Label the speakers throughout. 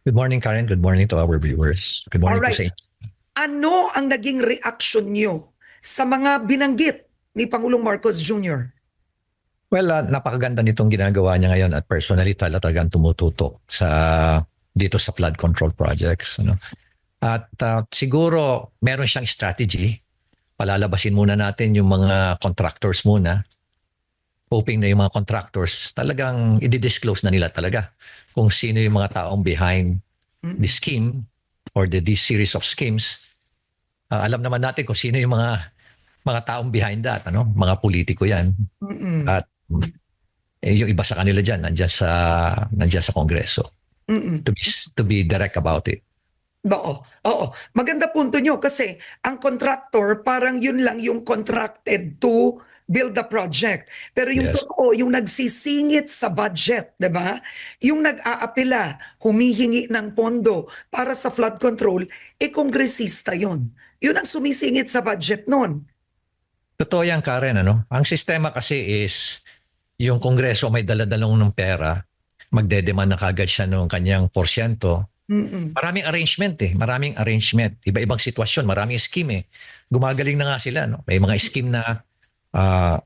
Speaker 1: Good morning, Karen. Good morning to our viewers. Good morning
Speaker 2: Alright.
Speaker 1: po sa.
Speaker 2: Ano ang naging reaksyon nyo sa mga binanggit ni Pangulong Marcos Jr.?
Speaker 1: Well, ah, napakaganda nitong ginagawa niya ngayon at personally talagang tumututok sa dito sa flood control projects. Ano? At ah, siguro meron siyang strategy. Palalabasin muna natin yung mga contractors muna. Hoping na yung mga contractors talagang i-disclose na nila talaga kung sino yung mga taong behind the scheme or the this series of schemes. Ah, alam naman natin kung sino yung mga mga taong behind that, ano? Mga politiko 'yan.
Speaker 2: Mm-mm.
Speaker 1: At eh, yung iba sa kanila diyan nandiyan sa nandiyan sa Kongreso
Speaker 2: Mm-mm.
Speaker 1: to be to be direct about it.
Speaker 2: Oo, oo. Maganda punto nyo kasi ang contractor parang yun lang yung contracted to build the project. Pero yung
Speaker 1: Yes.
Speaker 2: totoo, yung nagsisingit sa budget, 'di ba? Yung nag-aapila, humihingi ng pondo para sa flood control, eh kongresista 'yon. Yun ang sumisingit sa budget nun.
Speaker 1: Totoo yan, Karen. Ano? Ang sistema kasi is yung Kongreso may daladalang ng pera, magdedemand na kagad siya ng kanyang porsyento.
Speaker 2: Mm-mm.
Speaker 1: Maraming arrangement eh. Maraming arrangement. Iba-ibang sitwasyon. Maraming scheme eh. Gumagaling na nga sila. No? May mga scheme na ah,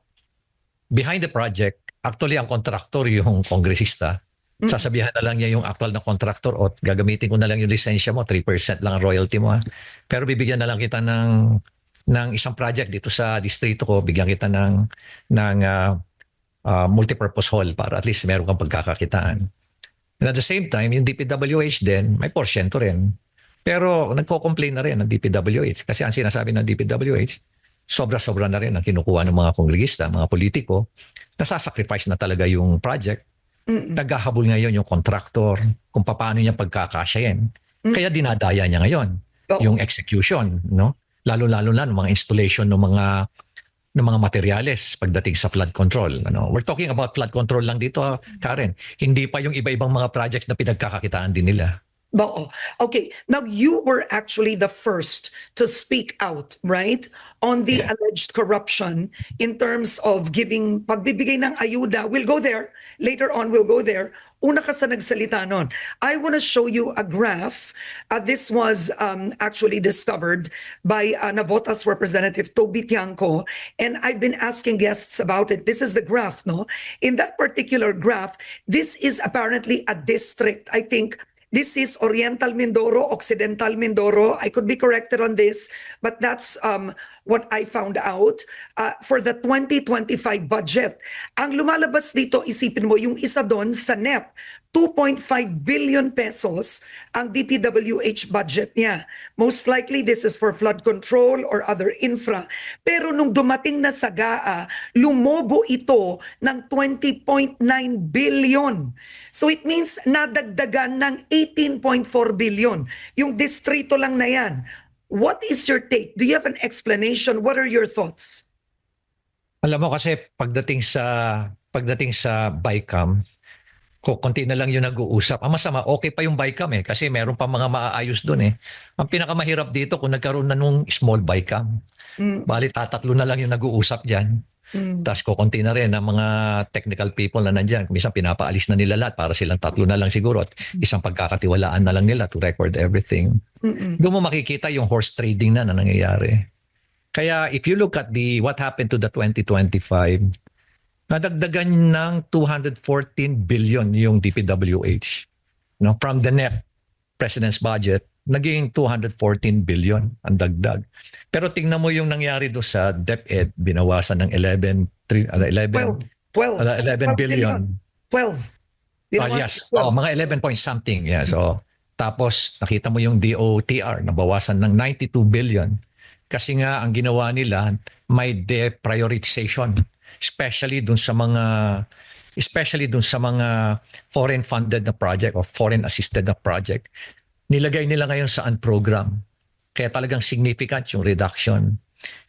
Speaker 1: behind the project, actually ang kontraktor yung kongresista.
Speaker 2: Mm.
Speaker 1: Sasabihan na lang niya yung actual na kontraktor o gagamitin ko na lang yung lisensya mo, 3% lang ang royalty mo. Ha? Pero bibigyan na lang kita ng ng isang project dito sa distrito ko, bigyan kita ng ng ah, ah, multipurpose hall para at least meron kang pagkakakitaan. And at the same time, yung DPWH din, may porsyento rin. Pero nagko-complain na rin ang DPWH kasi ang sinasabi ng DPWH, sobra-sobra na rin ang kinukuha ng mga kongregista, mga politiko, nasasacrifice na talaga yung project.
Speaker 2: Mm-mm.
Speaker 1: Naghahabol ngayon yung contractor kung paano niya pagkakasyahin. Kaya dinadaya niya ngayon yung execution, no? Lalo-lalo na ng mga installation ng mga ng mga materyales pagdating sa flood control. Ano? We're talking about flood control lang dito, ah, Karen. Hindi pa yung iba-ibang mga projects na pinagkakakitaan din nila.
Speaker 2: Oo. Okay. Now, you were actually the first to speak out, right? On the
Speaker 1: Yeah.
Speaker 2: alleged corruption in terms of giving, pagbibigay ng ayuda. We'll go there. Later on, we'll go there. Una ka sa nagsalita nun. I want to show you a graph. Uh, this was um, actually discovered by uh, Navotas Representative Toby Tiangco. And I've been asking guests about it. This is the graph, no? In that particular graph, this is apparently a district, I think, This is Oriental Mindoro, Occidental Mindoro. I could be corrected on this, but that's um, what I found out uh, for the 2025 budget. Ang lumalabas dito, isipin mo, yung isa doon sa NEP, 2.5 billion pesos ang DPWH budget niya. Most likely, this is for flood control or other infra. Pero nung dumating na sa GAA, lumobo ito ng 20.9 billion. So it means nadagdagan ng 18.4 billion. Yung distrito lang na yan. What is your take? Do you have an explanation? What are your thoughts?
Speaker 1: Alam mo kasi pagdating sa pagdating sa BICAM, ko konti na lang yung nag-uusap. Ang masama, okay pa yung BICAM eh kasi meron pa mga maaayos doon eh. Ang pinakamahirap dito kung nagkaroon na nung small BICAM.
Speaker 2: Mm,
Speaker 1: Bali tatatlo na lang yung nag-uusap diyan.
Speaker 2: Mm,
Speaker 1: Tapos kukunti na rin ang mga technical people na nandyan. Minsan pinapaalis na nila lahat para silang tatlo na lang siguro at isang pagkakatiwalaan na lang nila to record everything.
Speaker 2: mm,
Speaker 1: Doon mo makikita yung horse trading na na nangyayari. Kaya if you look at the what happened to the 2025, nadagdagan ng 214 billion yung DPWH. No, from the NEP President's budget, naging 214 billion ang dagdag. Pero tingnan mo yung nangyari do sa DepEd, binawasan ng 11 3 ano, 11
Speaker 2: 12. 12.
Speaker 1: ano, 11 billion.
Speaker 2: 12. Di
Speaker 1: Ah, yes. Oh, mga 11 point something. Yeah. So, tapos nakita mo yung DOTR nabawasan ng 92 billion. Kasi nga ang ginawa nila may deprioritization especially dun sa mga especially dun sa mga foreign funded na project or foreign assisted na project. Nilagay nila ngayon sa program. Kaya talagang significant yung reduction.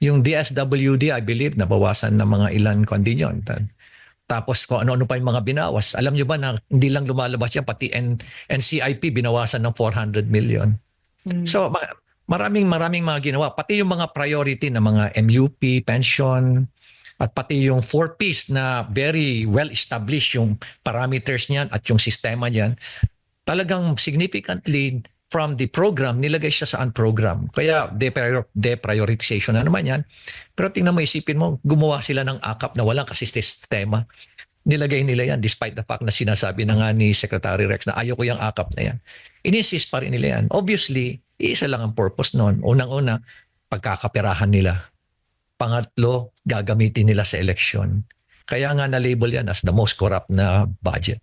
Speaker 1: Yung DSWD, I believe, nabawasan ng mga ilan kundi yun. Tapos kung ano-ano pa yung mga binawas. Alam nyo ba na hindi lang lumalabas yan, pati N- NCIP binawasan ng 400 million.
Speaker 2: Mm.
Speaker 1: So ma- maraming maraming mga ginawa. Pati yung mga priority na mga MUP, pension, at pati yung 4Ps na very well established yung parameters niyan at yung sistema niyan. Talagang significantly from the program, nilagay siya sa unprogram. Kaya deprior- deprioritization na naman yan. Pero tingnan mo, isipin mo, gumawa sila ng akap na walang kasi sistema. Nilagay nila yan despite the fact na sinasabi na nga ni Secretary Rex na ayaw ko yung akap na yan. Ininsist pa rin nila yan. Obviously, isa lang ang purpose noon. Unang-una, pagkakaperahan nila. Pangatlo, gagamitin nila sa election. Kaya nga na-label yan as the most corrupt na budget.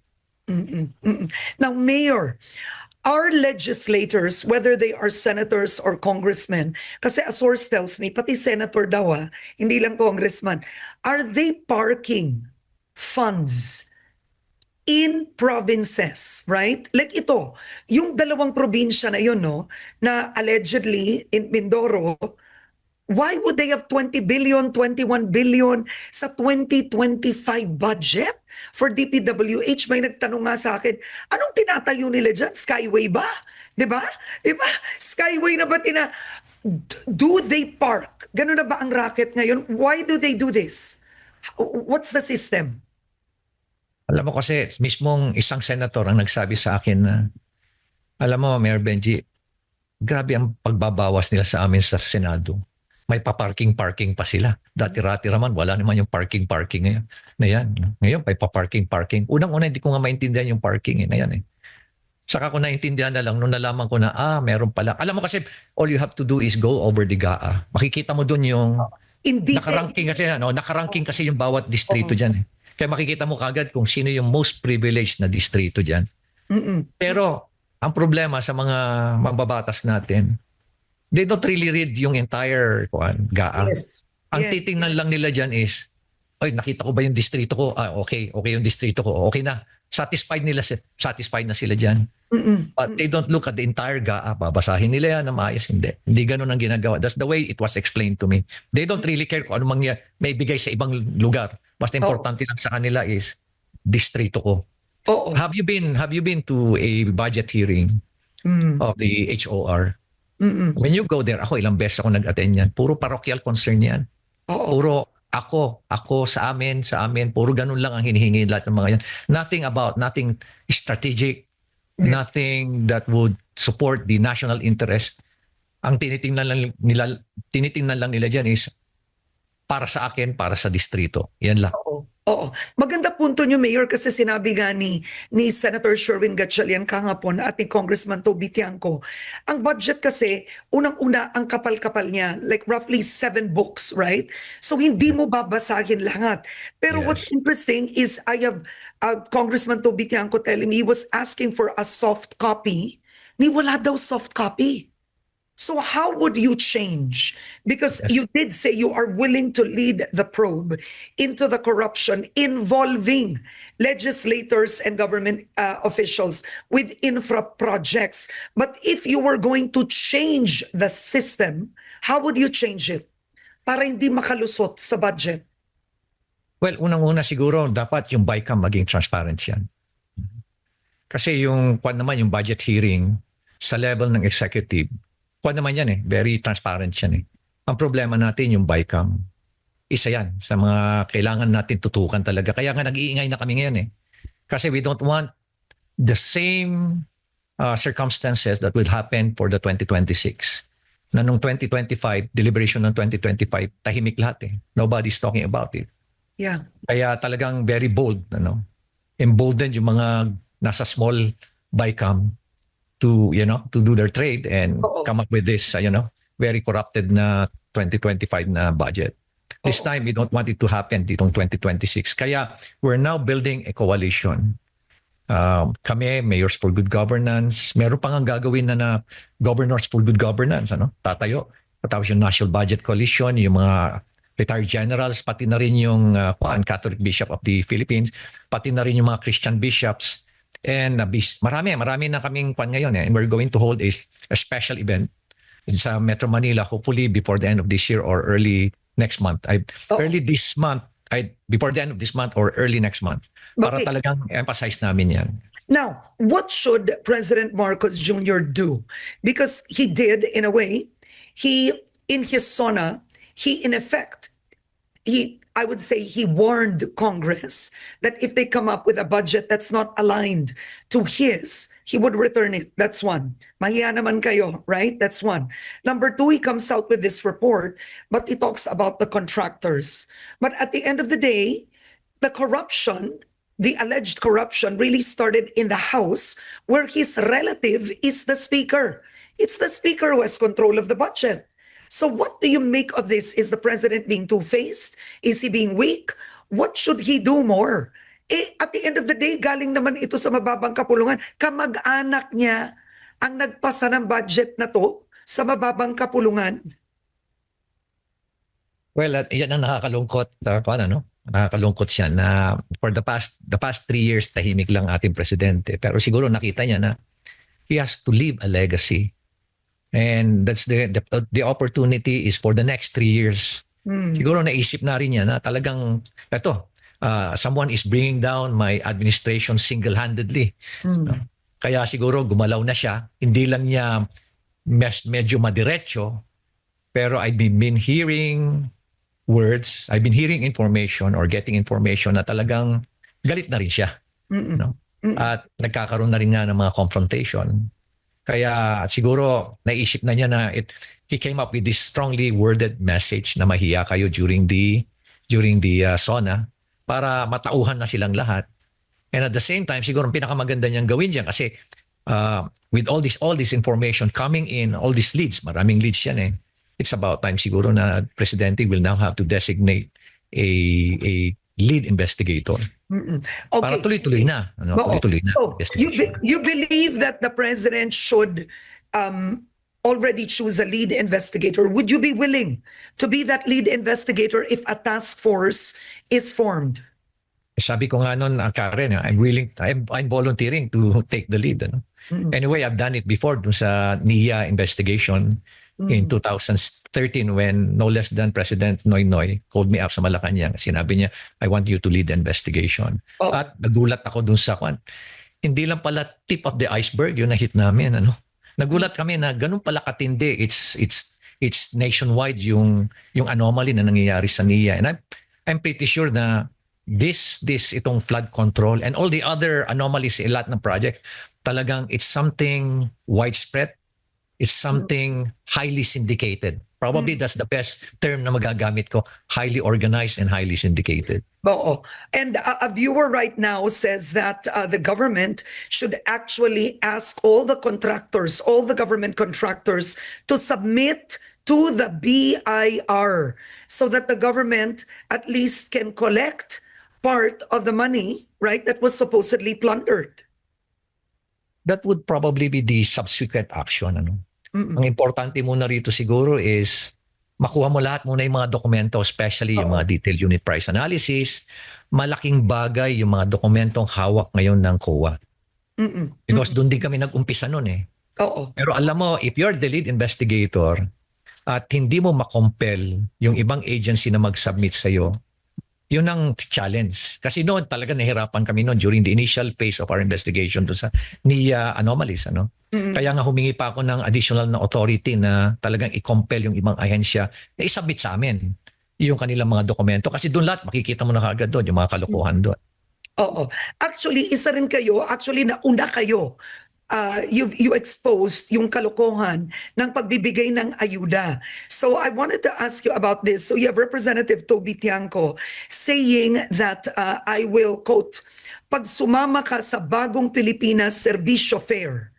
Speaker 2: Mm-mm, mm-mm. Now, Mayor, our legislators, whether they are senators or congressmen, kasi a source tells me, pati senator daw ah, hindi lang congressman, are they parking funds in provinces, right? Like ito, yung dalawang probinsya na yun, no, na allegedly in Mindoro, why would they have 20 billion, 21 billion sa 2025 budget for DPWH? May nagtanong nga sa akin, anong tinatayo nila dyan? Skyway ba? 'Di ba? 'Di ba? Skyway na ba tina Do they park? Ganun na ba ang racket ngayon? Why do they do this? What's the system?
Speaker 1: Alam mo kasi, mismong isang senator ang nagsabi sa akin na, alam mo, Mayor Benji, grabe ang pagbabawas nila sa amin sa Senado. May pa-parking-parking pa sila. Dati-rati naman, wala naman yung parking-parking ngayon. Na yan. Ngayon, may pa-parking-parking. Unang-una, hindi ko nga maintindihan yung parking eh, na yan eh. Saka ko naintindihan na lang nung nalaman ko na, ah, meron pala. Alam mo kasi, all you have to do is go over the GAA. Makikita mo dun yung
Speaker 2: In detail.
Speaker 1: nakaranking kasi ano, nakaranking kasi yung bawat distrito diyan eh. Kaya makikita mo kagad kung sino yung most privileged na distrito diyan.
Speaker 2: Mm-mm.
Speaker 1: Pero ang problema sa mga mambabatas natin, they don't really read yung entire kuan, GAA.
Speaker 2: Yes.
Speaker 1: Ang
Speaker 2: Yes.
Speaker 1: titingnan lang nila diyan is, ay nakita ko ba yung distrito ko? Ah, okay, okay yung distrito ko. Okay na. Satisfied nila satisfied na sila diyan.
Speaker 2: Mm-mm.
Speaker 1: But they don't look at the entire GAA. Babasahin nila yan na maayos. Hindi. Hindi ganun ang ginagawa. That's the way it was explained to me. They don't really care kung ano mangyari. May bigay sa ibang lugar. Basta importante lang sa kanila is distrito ko.
Speaker 2: Oo.
Speaker 1: Have you been have you been to a budget hearing
Speaker 2: Mm.
Speaker 1: of the HOR?
Speaker 2: Mm-mm.
Speaker 1: When you go there, ako ilang beses ako nag-attend yan. Puro parochial concern yan.
Speaker 2: Oo.
Speaker 1: Puro ako, ako sa amin, sa amin, puro ganun lang ang hinihingi lahat ng mga yan. Nothing about, nothing strategic, nothing that would support the national interest. Ang tinitingnan lang nila, tinitingnan lang nila dyan is para sa akin, para sa distrito. Yan lang.
Speaker 2: Oo. Oo. Maganda punto niyo, Mayor, kasi sinabi nga ni, ni Senator Sherwin Gatchalian kahapon at ni Congressman Toby Tiangco, ang budget kasi, unang-una, ang kapal-kapal niya, like roughly seven books, right? So, hindi mo babasahin lahat. Pero
Speaker 1: Yes.
Speaker 2: what's interesting is I have uh, Congressman Toby Tiangco telling me he was asking for a soft copy. Ni wala daw soft copy. So how would you change? Because you did say you are willing to lead the probe into the corruption involving legislators and government uh, officials with infra projects. But if you were going to change the system, how would you change it? Para hindi makalusot sa budget.
Speaker 1: Well, unang-una siguro, dapat yung BICAM maging transparent yan. Kasi yung, kwan naman, yung budget hearing sa level ng executive, kwan naman yan eh, very transparent yan eh. Ang problema natin yung BICAM, isa yan sa mga kailangan natin tutukan talaga. Kaya nga nag-iingay na kami ngayon eh. Kasi we don't want the same uh, circumstances that will happen for the 2026. Na nung 2025, deliberation ng 2025, tahimik lahat eh. Nobody's talking about it.
Speaker 2: Yeah.
Speaker 1: Kaya talagang very bold, ano. Emboldened yung mga nasa small BICAM to, you know, to do their trade and
Speaker 2: Oo.
Speaker 1: come up with this, uh, you know, very corrupted na 2025 na budget. This
Speaker 2: Oo.
Speaker 1: time, we don't want it to happen ditong 2026. Kaya we're now building a coalition. Um, kami, Mayors for Good Governance, meron pang ang gagawin na na Governors for Good Governance, ano, tatayo. Tapos yung National Budget Coalition, yung mga retired generals, pati na rin yung uh, Catholic Bishop of the Philippines, pati na rin yung mga Christian bishops. And uh, bis- marami, marami na kaming kwan ngayon. Eh. And we're going to hold a, a special event sa Metro Manila, hopefully before the end of this year or early next month. I,
Speaker 2: Oo.
Speaker 1: Early this month, I, before the end of this month or early next month. Para
Speaker 2: Okay.
Speaker 1: talagang emphasize namin yan.
Speaker 2: Now, what should President Marcos Jr. do? Because he did, in a way, he, in his SONA, he, in effect, he I would say he warned Congress that if they come up with a budget that's not aligned to his, he would return it. That's one. Mahiya naman kayo, right? That's one. Number two, he comes out with this report, but he talks about the contractors. But at the end of the day, the corruption, the alleged corruption really started in the House where his relative is the speaker. It's the speaker who has control of the budget. So what do you make of this? Is the president being two-faced? Is he being weak? What should he do more? Eh, at the end of the day, galing naman ito sa mababang kapulungan. Kamag-anak niya ang nagpasa ng budget na to sa mababang kapulungan.
Speaker 1: Well, at yan ang nakakalungkot, uh, kung ano, no? Nakakalungkot siya na for the past the past three years tahimik lang ating presidente. Pero siguro nakita niya na he has to leave a legacy. And that's the the, the opportunity is for the next three years.
Speaker 2: Hmm.
Speaker 1: Siguro naisip na rin niya na talagang eto, uh, someone is bringing down my administration single-handedly.
Speaker 2: Hmm.
Speaker 1: Kaya siguro gumalaw na siya. Hindi lang niya mes- medyo madiretso, pero I've been, hearing words, I've been hearing information or getting information na talagang galit na rin siya.
Speaker 2: Mm-mm.
Speaker 1: No?
Speaker 2: Mm.
Speaker 1: At nagkakaroon na rin nga ng mga confrontation. Kaya siguro naisip na niya na it, he came up with this strongly worded message na mahiya kayo during the during the uh, SONA para matauhan na silang lahat. And at the same time, siguro ang pinakamaganda niyang gawin diyan kasi uh, with all this all this information coming in, all these leads, maraming leads yan eh. It's about time siguro na presidente will now have to designate a a lead investigator
Speaker 2: Mm-mm.
Speaker 1: para
Speaker 2: Okay.
Speaker 1: tuloy-tuloy na. Ano,
Speaker 2: Oo.
Speaker 1: tuloy-tuloy na.
Speaker 2: So, you, be- you believe that the president should um, already choose a lead investigator. Would you be willing to be that lead investigator if a task force is formed?
Speaker 1: Sabi ko nga noon, uh, Karen, I'm willing, I'm, I'm volunteering to take the lead. Ano?
Speaker 2: Mm-mm.
Speaker 1: Anyway, I've done it before dun sa NIA investigation in 2013 when no less than President Noy Noy called me up sa Malacanang. Sinabi niya, I want you to lead the investigation.
Speaker 2: Oh.
Speaker 1: At nagulat ako dun sa kwan. Hindi lang pala tip of the iceberg yung na-hit namin. Ano? Nagulat kami na ganun pala katindi. It's, it's, it's nationwide yung, yung anomaly na nangyayari sa NIA. And I'm, I'm pretty sure na this, this itong flood control and all the other anomalies in lahat ng project, talagang it's something widespread it's something highly syndicated. Probably that's the best term na magagamit ko, highly organized and highly syndicated.
Speaker 2: Oo. And a, a viewer right now says that uh, the government should actually ask all the contractors, all the government contractors, to submit to the BIR so that the government at least can collect part of the money, right, that was supposedly plundered.
Speaker 1: That would probably be the subsequent action. Ano? Ang importante muna rito siguro is makuha mo lahat muna yung mga dokumento, especially yung mga detailed unit price analysis. Malaking bagay yung mga dokumentong hawak ngayon ng COA.
Speaker 2: Mm-mm.
Speaker 1: Because doon din kami nag-umpisa noon eh.
Speaker 2: Oo.
Speaker 1: Pero alam mo, if you're the lead investigator at hindi mo makompel yung ibang agency na mag-submit sa'yo, yun ang challenge. Kasi noon talaga nahirapan kami noon during the initial phase of our investigation to sa NIA anomalies. Ano?
Speaker 2: Mm-mm.
Speaker 1: Kaya nga humingi pa ako ng additional na authority na talagang i-compel yung ibang ahensya na isubmit sa amin yung kanilang mga dokumento. Kasi doon lahat makikita mo na kaagad doon yung mga kalokohan doon.
Speaker 2: Oo. Actually, isa rin kayo, actually nauna kayo. Uh, you you exposed yung kalokohan ng pagbibigay ng ayuda. So I wanted to ask you about this. So you have Representative Toby Tiangco saying that uh, I will quote, pag sumama ka sa bagong Pilipinas Servisyo Fair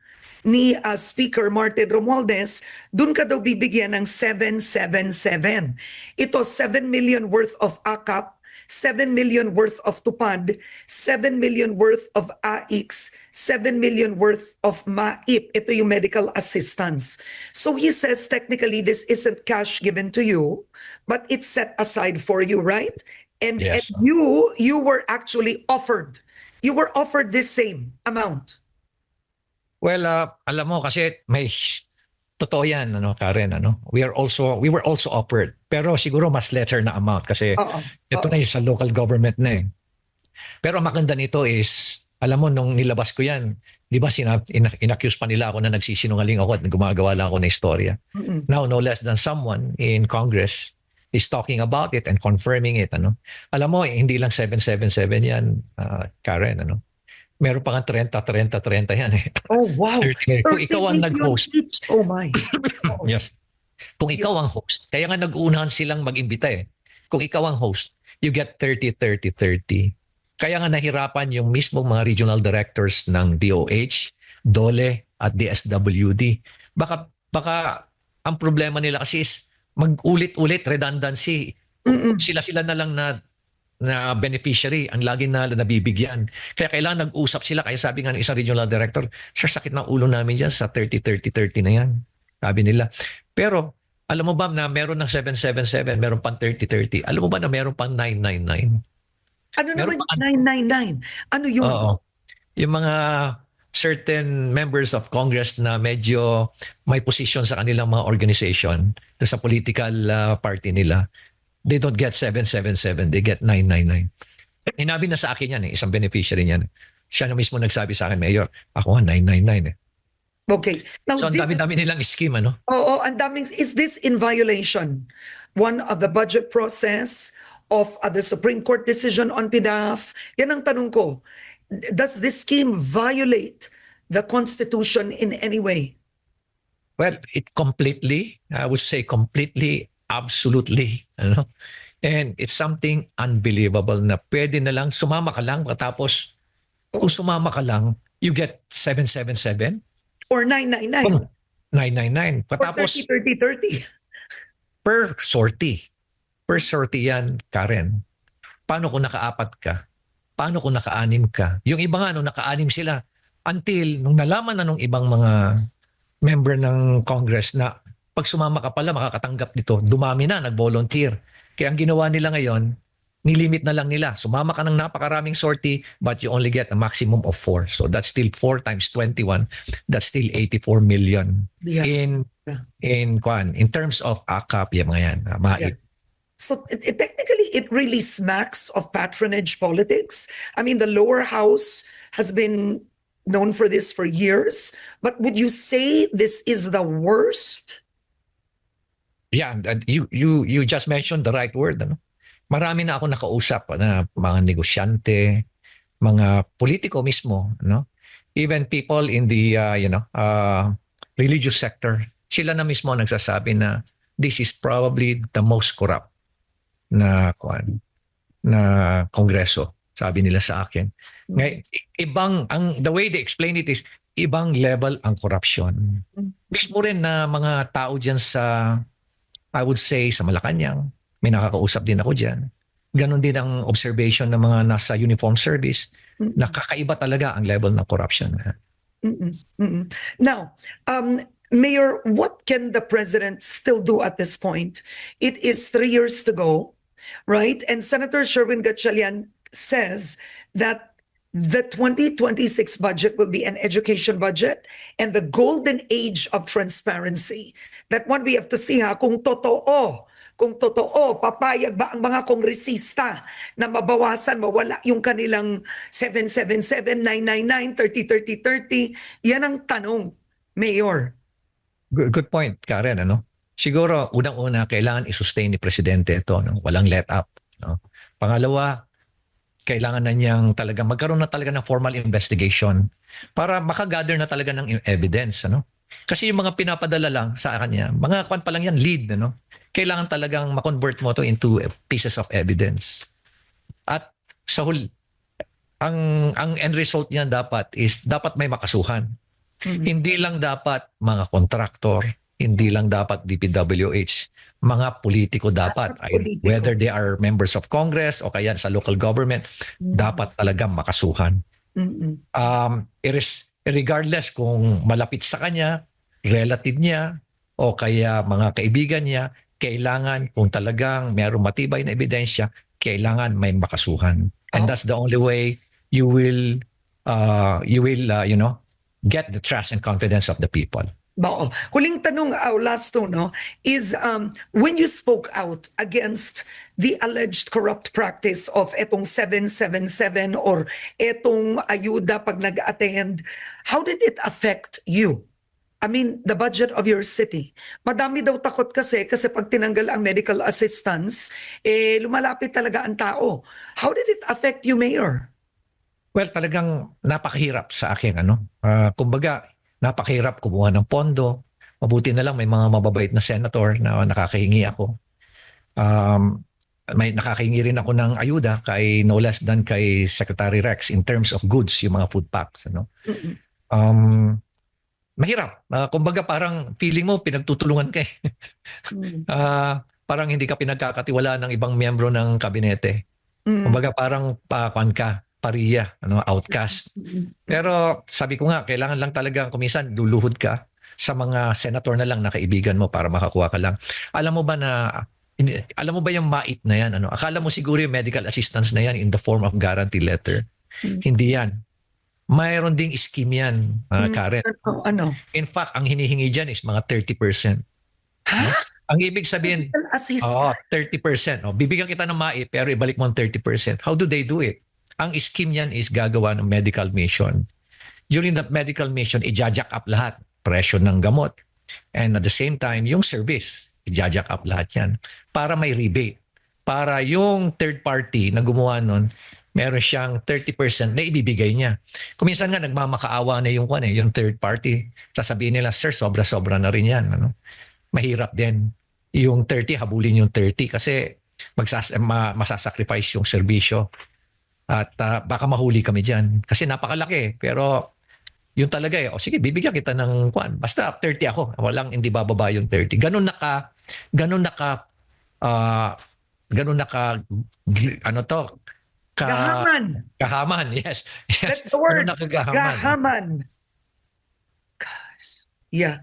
Speaker 2: ni uh, Speaker Martin Romualdez, dun ka daw bibigyan ng 777. Ito 7 million worth of AKAP 7 million worth of Tupad, 7 million worth of AIX, 7 million worth of MAIP. Ito yung medical assistance. So he says technically this isn't cash given to you, but it's set aside for you, right? And,
Speaker 1: Yes.
Speaker 2: and you you were actually offered. You were offered this same amount.
Speaker 1: Well, uh, alam mo kasi may totoo yan, ano, Karen, ano. We are also we were also offered. Pero siguro mas lesser na amount kasi
Speaker 2: Oo.
Speaker 1: ito
Speaker 2: Oo.
Speaker 1: na yung sa local government na eh. Pero ang maganda nito is alam mo nung nilabas ko yan, 'di ba sinab ina- inaccuse pa nila ako na nagsisinungaling ako at gumagawa lang ako ng istorya.
Speaker 2: Mm-mm.
Speaker 1: Now no less than someone in Congress is talking about it and confirming it. Ano? Alam mo, eh, hindi lang 777 yan, ah, Karen. Ano? Meron pa nga 30, 30, 30 yan. Eh.
Speaker 2: Oh, wow.
Speaker 1: 30. Kung ikaw ang
Speaker 2: 30 million
Speaker 1: nag-host,
Speaker 2: each. Oh my.
Speaker 1: Yes. Kung ikaw ang host, kaya nga nag-uunahan silang mag-imbita eh. Kung ikaw ang host, you get 30, 30, 30. Kaya nga nahirapan yung mismo mga regional directors ng DOH, DOLE at DSWD. Baka, baka ang problema nila kasi is mag-ulit-ulit redundancy.
Speaker 2: Mm-mm.
Speaker 1: Sila-sila na lang na na beneficiary ang lagi na nabibigyan. Kaya kailangan nag-usap sila. Kaya sabi nga ng isang regional director, Sir, sakit ng ulo namin dyan sa 30-30-30 na yan. Sabi nila. Pero, alam mo ba na meron ng 777, meron pang 30-30. Alam mo ba na meron pang 999?
Speaker 2: Ano naman
Speaker 1: Meron
Speaker 2: yung 999? Ano yun?
Speaker 1: Oo. Yung mga certain members of Congress na medyo may position sa kanilang mga organization, sa political uh, party nila, they don't get 777, they get 999. Inabi na sa akin yan eh, isang beneficiary niyan. Siya na mismo nagsabi sa akin, Mayor, ako nga 999 eh.
Speaker 2: Okay. Now,
Speaker 1: So ang dami-dami nilang scheme, ano?
Speaker 2: Oo, ang daming, is this in violation? One of the budget process of uh, the Supreme Court decision on PDAF? Yan ang tanong ko. Does this scheme violate the Constitution in any way?
Speaker 1: Well, it completely, I would say completely, absolutely, ano? And it's something unbelievable na pwede na lang, sumama ka lang, tapos kung sumama ka lang, you get 777,
Speaker 2: Or 999?
Speaker 1: Boom. 999.
Speaker 2: Or
Speaker 1: Patapos
Speaker 2: 30, 30, 30?
Speaker 1: per sortie. Per sortie yan, Karen. Paano kung nakaapat ka? Paano kung nakaanim ka? Yung iba nga, nung nakaanim sila, until nung nalaman na nung ibang mga member ng Congress na pag sumama ka pala, makakatanggap dito, dumami na, nag-volunteer. Kaya ang ginawa nila ngayon, nilimit na lang nila. Sumama ka ng napakaraming sortie, but you only get a maximum of four. So that's still 4 times 21. That's still 84 million
Speaker 2: Yeah.
Speaker 1: in
Speaker 2: Yeah.
Speaker 1: in kwan in terms of AKAP yung mga yan ah, mga
Speaker 2: Yeah. So it, it- technically, it really smacks of patronage politics. I mean, the lower house has been known for this for years. But would you say this is the worst?
Speaker 1: Yeah and you you you just mentioned the right word ano? Marami na ako nakausap na mga negosyante mga politiko mismo no even people in the uh, you know uh, religious sector sila na mismo nagsasabi na this is probably the most corrupt na kwan na kongreso sabi nila sa akin. Ngay ibang ang the way they explain it is ibang level ang corruption. Mismo rin na mga tao diyan sa I would say sa Malacanang may nakakausap din ako diyan ganon din ang observation ng mga nasa uniform service
Speaker 2: Mm.
Speaker 1: nakakaiba talaga ang level ng corruption
Speaker 2: Mm-mm, mm-mm. Now, um, Mayor, what can the president still do at this point? It is three years to go, right? And Senator Sherwin Gatchalian says that the 2026 budget will be an education budget and the golden age of transparency. That one we have to see ha, kung totoo, kung totoo, papayag ba ang mga kongresista na mabawasan, mawala yung kanilang 777, 999, 30, 30, 30. Yan ang tanong, Mayor.
Speaker 1: good, good point Karen ano siguro unang-una kailangan i-sustain ni presidente ito no walang let up no pangalawa kailangan na niyang talaga magkaroon na talaga ng formal investigation para makagather na talaga ng evidence ano? Kasi yung mga pinapadala lang sa kanya mga kwan pa lang yan lead ano? Kailangan talagang ma-convert mo to into pieces of evidence. At sa hul ang ang end result niyan dapat is dapat may makasuhan. Hindi lang dapat mga kontraktor, hindi lang dapat DPWH, mga politiko dapat.
Speaker 2: Politiko.
Speaker 1: whether they are members of Congress o kaya sa local government, dapat talaga makasuhan.
Speaker 2: Mm-mm.
Speaker 1: Um, iris, regardless kung malapit sa kanya, relative niya, o kaya mga kaibigan niya, kailangan kung talagang mayroong matibay na ebidensya, kailangan may makasuhan. And
Speaker 2: Oh.
Speaker 1: that's the only way you will uh, you will uh, you know get the trust and confidence of the people.
Speaker 2: Oo. Huling tanong, uh, last to, no, is um, when you spoke out against the alleged corrupt practice of etong 777 or etong ayuda pag nag-attend, how did it affect you I mean, the budget of your city. Madami daw takot kasi, kasi pag tinanggal ang medical assistance, eh, lumalapit talaga ang tao. How did it affect you, Mayor?
Speaker 1: Well, talagang napakahirap sa akin. Ano? Ah, kumbaga, napakahirap kumuha ng pondo. Mabuti na lang may mga mababait na senator na nakakahingi ako. Um, may nakakahingi rin ako ng ayuda kay no less than kay Secretary Rex in terms of goods, yung mga food packs. Ano? Um, mahirap. Ah, kumbaga parang feeling mo pinagtutulungan ka eh. Ah, parang hindi ka pinagkakatiwalaan ng ibang miyembro ng kabinete.
Speaker 2: Mm.
Speaker 1: Kumbaga parang pa ka, pariya, ano, outcast.
Speaker 2: Mm.
Speaker 1: Pero sabi ko nga, kailangan lang talaga kumisan luluhod ka sa mga senator na lang na kaibigan mo para makakuha ka lang. Alam mo ba na alam mo ba yung MAIT na yan? Ano? Akala mo siguro yung medical assistance na yan in the form of guarantee letter.
Speaker 2: Hmm.
Speaker 1: Hindi yan. Mayroon ding scheme yan,
Speaker 2: Hmm.
Speaker 1: Karen.
Speaker 2: Ano? ano?
Speaker 1: In fact, ang hinihingi dyan is mga 30%.
Speaker 2: Ha?
Speaker 1: Ang ibig sabihin? Oo, 30%. Oh, bibigyan kita ng MAI pero ibalik mo ang 30%. How do they do it? Ang scheme yan is gagawa ng medical mission. During that medical mission, i-jack up lahat. Presyo ng gamot. And at the same time, yung service, i-jack up lahat yan. Para may rebate. Para yung third party na gumawa nun, meron siyang 30% na ibibigay niya. Kuminsan nga nagmamakaawa na yung, kwan eh, yung third party. Sasabihin nila, sir, sobra-sobra na rin yan. Ano? Mahirap din yung 30 habulin yung 30 kasi magsas ma, masasacrifice yung serbisyo at ah, baka mahuli kami diyan kasi napakalaki pero yun talaga eh o sige bibigyan kita ng kwan basta 30 ako walang hindi bababa yung 30 ganun naka ganun naka ah ganun naka ano to ka,
Speaker 2: Gahaman.
Speaker 1: kahaman yes, yes.
Speaker 2: That's the word.
Speaker 1: Ganun nakagahaman
Speaker 2: Gahaman. Gosh. Yeah.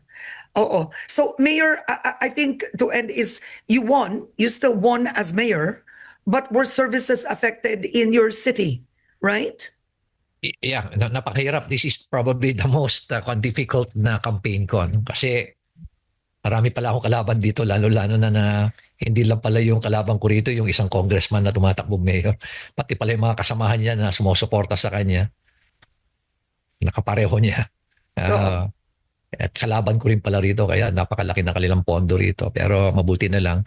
Speaker 2: Oo. So, Mayor, I- I think to end is you won. You still won as mayor, but were services affected in your city, right?
Speaker 1: Yeah, na- napakahirap. This is probably the most uh, difficult na campaign ko. no? Kasi marami pala akong kalaban dito, lalo-lalo na na hindi lang pala yung kalaban ko rito, yung isang congressman na tumatakbong mayor. Pati pala yung mga kasamahan niya na sumusuporta sa kanya. Nakapareho niya. Ah, at kalaban ko rin pala rito, kaya napakalaki na kanilang pondo rito. Pero mabuti na lang,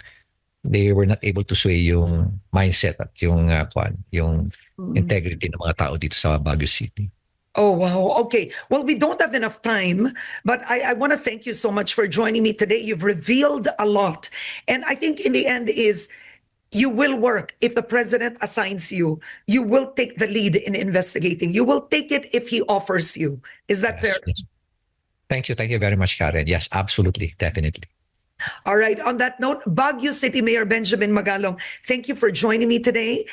Speaker 1: they were not able to sway yung mindset at yung, uh, kwan, yung integrity ng mga tao dito sa Baguio City.
Speaker 2: Oh, wow. Okay. Well, we don't have enough time, but I, I want to thank you so much for joining me today. You've revealed a lot. And I think in the end is you will work if the president assigns you. You will take the lead in investigating. You will take it if he offers you. Is that fair?
Speaker 1: Yes, yes. Thank you. Thank you very much, Karen. Yes, absolutely. Definitely.
Speaker 2: All right. On that note, Baguio City Mayor Benjamin Magalong, thank you for joining me today.